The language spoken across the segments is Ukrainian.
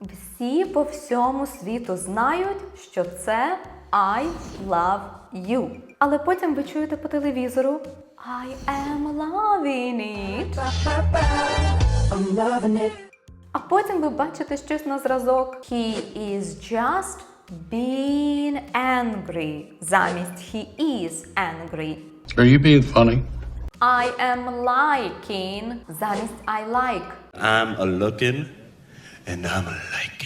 Всі по всьому світу знають, що це I love you. Але потім ви чуєте по телевізору I am loving it. I'm loving it. А потім ви бачите щось на зразок. He is just being angry. Замість he is angry. Are you being funny? I am liking замість I like. I'm a looking and I'm liking.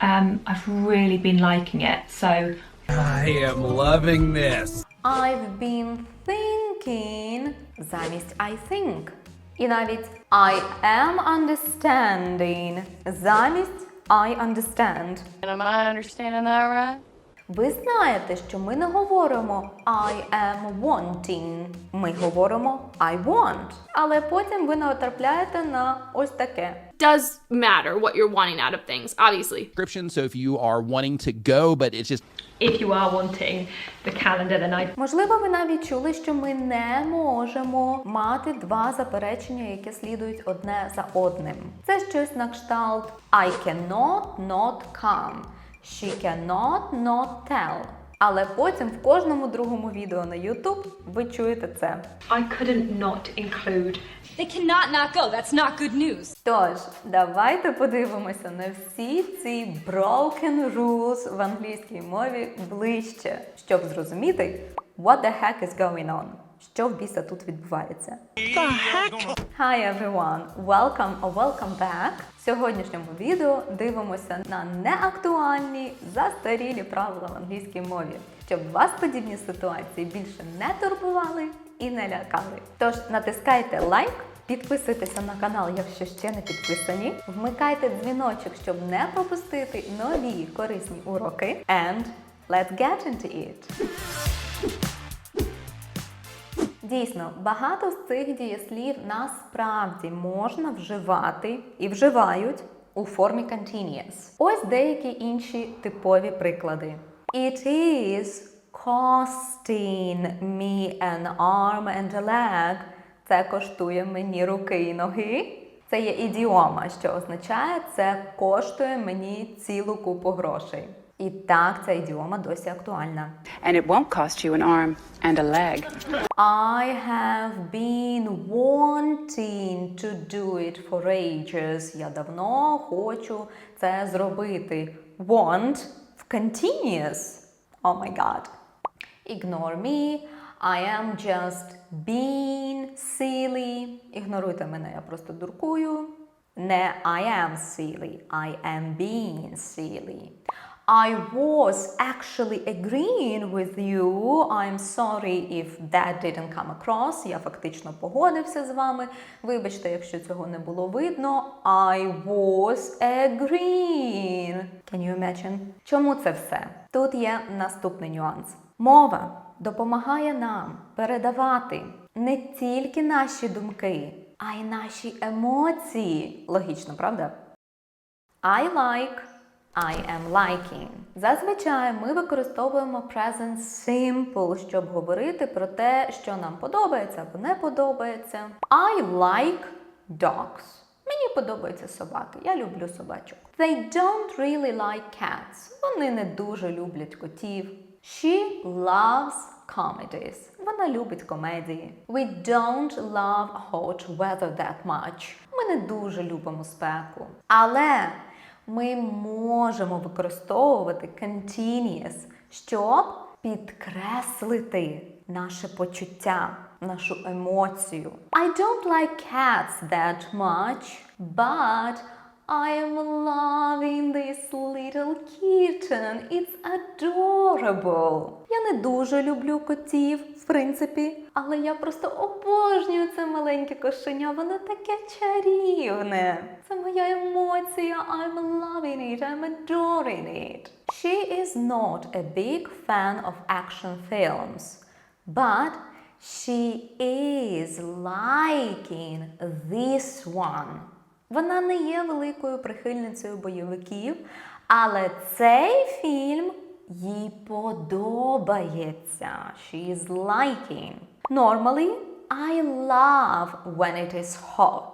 Um, I've really been liking it. So I am loving this. I've been thinking замість I think. І навіть I am understanding замість I understand. Am I understanding that right? Ви знаєте, що ми не говоримо I am wanting. Ми говоримо I want. Але потім ви натрапляєте на ось таке. Does matter what you're wanting out of things, obviously. Description. So if you are wanting to go, but it's just if you are wanting the calendar, then I Можливо, ви навіть чули, що ми не можемо мати два заперечення, які слідують одне за одним. Це щось на кшталт I cannot not come. She cannot not tell. Але потім в кожному другому відео на YouTube ви чуєте це. I couldn't not include They cannot not go. That's not good news. Тож, давайте подивимося на всі ці broken rules в англійській мові ближче, щоб зрозуміти what the heck is going on. Що в біса тут відбувається? Hi everyone! Welcome or welcome back! В сьогоднішньому відео дивимося на неактуальні застарілі правила в англійській мові, щоб вас подібні ситуації більше не турбували і не лякали. Тож натискайте лайк, підписуйтеся на канал, якщо ще не підписані, вмикайте дзвіночок, щоб не пропустити нові корисні уроки. And let's get into it! Дійсно, багато з цих дієслів насправді можна вживати і вживають у формі continuous. Ось деякі інші типові приклади. It is costing me an arm and a leg. Це коштує мені руки і ноги. Це є ідіома, що означає це коштує мені цілу купу грошей. І так, ця ідіома досі актуальна. And it won't cost you an arm and a leg. I have been wanting to do it for ages. Я давно хочу це зробити. Want в continuous. Oh my god. Ignore me. I am just being silly. Ігноруйте мене, я просто дуркую. Не I am silly. I am being silly. I was actually agreeing with you. I'm sorry if that didn't come across. Я фактично погодився з вами. Вибачте, якщо цього не було видно. I was agreeing. Can you imagine? Чому це все? Тут є наступний нюанс. Мова допомагає нам передавати не тільки наші думки, а й наші емоції. Логічно, правда? I like, I am liking. Зазвичай ми використовуємо present simple, щоб говорити про те, що нам подобається або не подобається. I like dogs. Мені подобаються собаки. Я люблю собачок. They don't really like cats. Вони не дуже люблять котів. She loves comedies. Вона любить комедії. We don't love hot weather that much. Ми не дуже любимо спеку. Але ми можемо використовувати continuous, щоб підкреслити наше почуття, нашу емоцію. I don't like cats that much, but I am loving this little kitten. It's adorable. Я не дуже люблю котів, в принципі, але я просто обожнюю це маленьке кошеня. Воно таке чарівне. Це моя емоція. I'm loving it. I'm adoring it. She is not a big fan of action films, but she is liking this one. Вона не є великою прихильницею бойовиків, але цей фільм їй подобається. She is liking. Normally, I love when it is hot.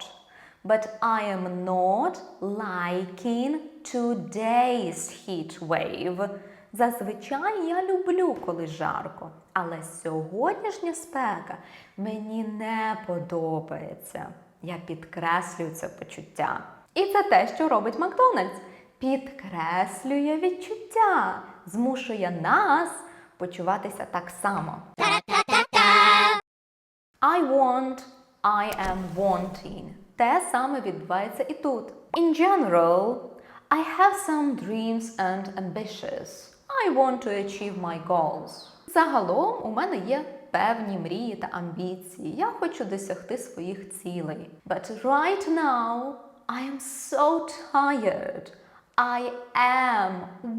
But I am not liking today's heat wave. Зазвичай я люблю, коли жарко, але сьогоднішня спека мені не подобається. Я підкреслюю це почуття. І це те, що робить Макдональдс. Підкреслює відчуття, змушує нас почуватися так само. I want, I am wanting. Те саме відбувається і тут. In general, I have some dreams and ambitions. I want to achieve my goals. Загалом у мене є певні мрії та амбіції. Я хочу досягти своїх цілей. But right now, I am so tired. I am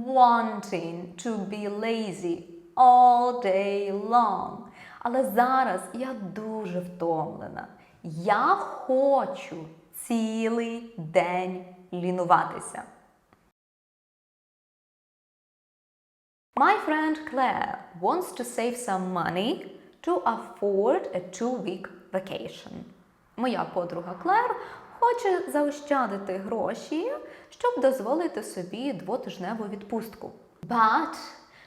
wanting to be lazy all day long. Але зараз я дуже втомлена. Я хочу цілий день лінуватися. My friend Claire wants to save some money to afford a two-week vacation. Моя подруга Клер хоче заощадити гроші, щоб дозволити собі двотижневу відпустку. But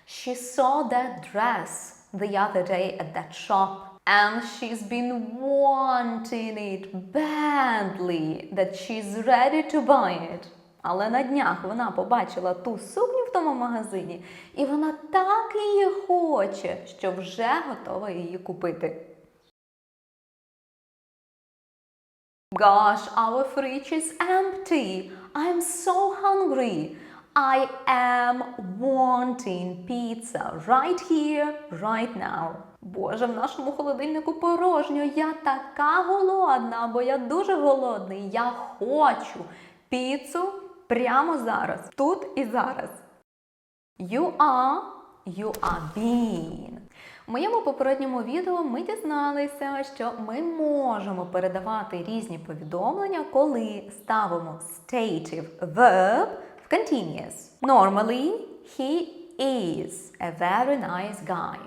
she saw that dress the other day at that shop and she's been wanting it badly that she's ready to buy it. Але на днях вона побачила ту сукню тому магазині, і вона так її хоче, що вже готова її купити. Gosh, our fridge is empty. I'm so hungry. I am wanting pizza right here, right now. Боже, в нашому холодильнику порожньо. Я така голодна, бо я дуже голодний. Я хочу піцу прямо зараз, тут і зараз. You are, you are being. У моєму попередньому відео ми дізналися, що ми можемо передавати різні повідомлення, коли ставимо stative verb в continuous. Normally, he is a very nice guy,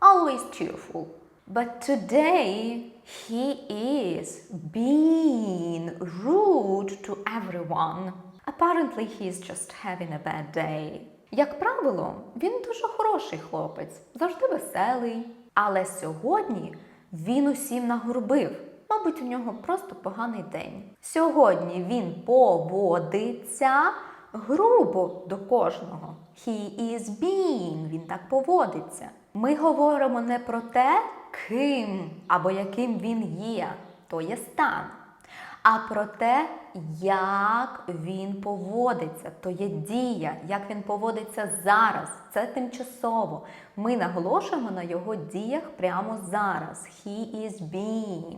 always cheerful. But today, he is being rude to everyone. Apparently, he's just having a bad day. Як правило, він дуже хороший хлопець, завжди веселий. Але сьогодні він усім нагрубив. Мабуть, у нього просто поганий день. Сьогодні він поводиться грубо до кожного. He is being, він так поводиться. Ми говоримо не про те, ким або яким він є, то є стан а про те, як він поводиться, то є дія, як він поводиться зараз. Це тимчасово. Ми наголошуємо на його діях прямо зараз. He is being.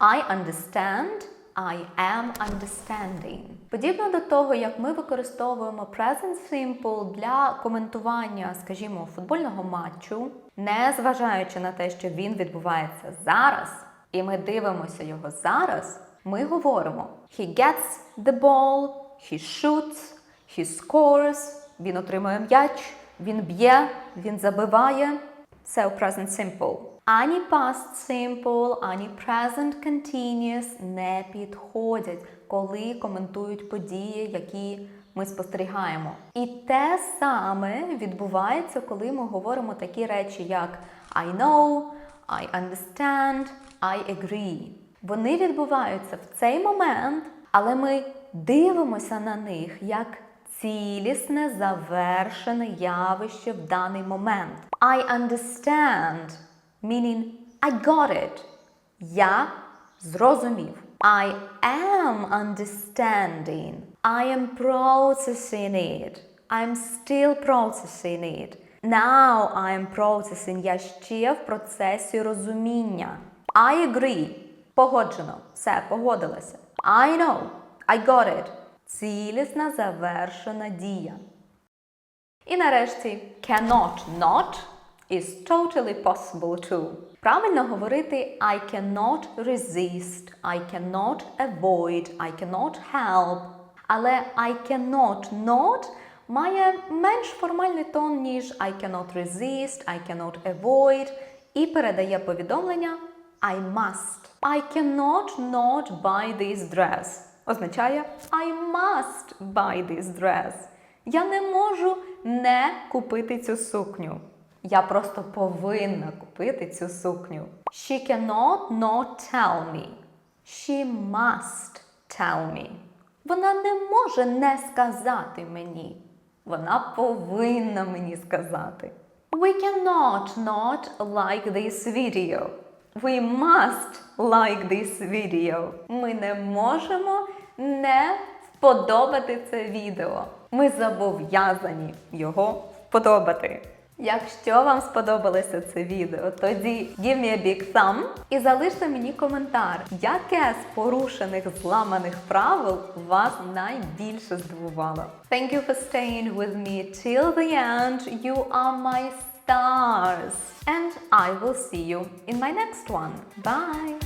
I understand. I am understanding. Подібно до того, як ми використовуємо present simple для коментування, скажімо, футбольного матчу, не зважаючи на те, що він відбувається зараз, і ми дивимося його зараз, ми говоримо He gets the ball, he shoots, he scores, він отримує м'яч, він б'є, він забиває. Це у present simple. Ані past simple, ані present continuous не підходять, коли коментують події, які ми спостерігаємо. І те саме відбувається, коли ми говоримо такі речі, як I know, I understand, I agree. Вони відбуваються в цей момент, але ми дивимося на них як цілісне завершене явище в даний момент. I understand, meaning I got it. Я зрозумів. I am understanding. I am processing it. I'm still processing it. Now I am processing. Я ще в процесі розуміння. I agree. Погоджено. Все, погодилася. I know. I got it. Цілісна завершена дія. І нарешті cannot not is totally possible too. Правильно говорити I cannot resist, I cannot avoid, I cannot help. Але I cannot not має менш формальний тон, ніж I cannot resist, I cannot avoid і передає повідомлення I must. I cannot not buy this dress. Означає I must buy this dress. Я не можу не купити цю сукню. Я просто повинна купити цю сукню. She cannot not tell me. She must tell me. Вона не може не сказати мені. Вона повинна мені сказати. We cannot not like this video. We must like this video. Ми не можемо не вподобати це відео. Ми зобов'язані його вподобати. Якщо вам сподобалося це відео, тоді give me a big thumb і залиште мені коментар, яке з порушених зламаних правил вас найбільше здивувало. Thank you for staying with me till the end. You are my stars. And I will see you in my next one. Bye!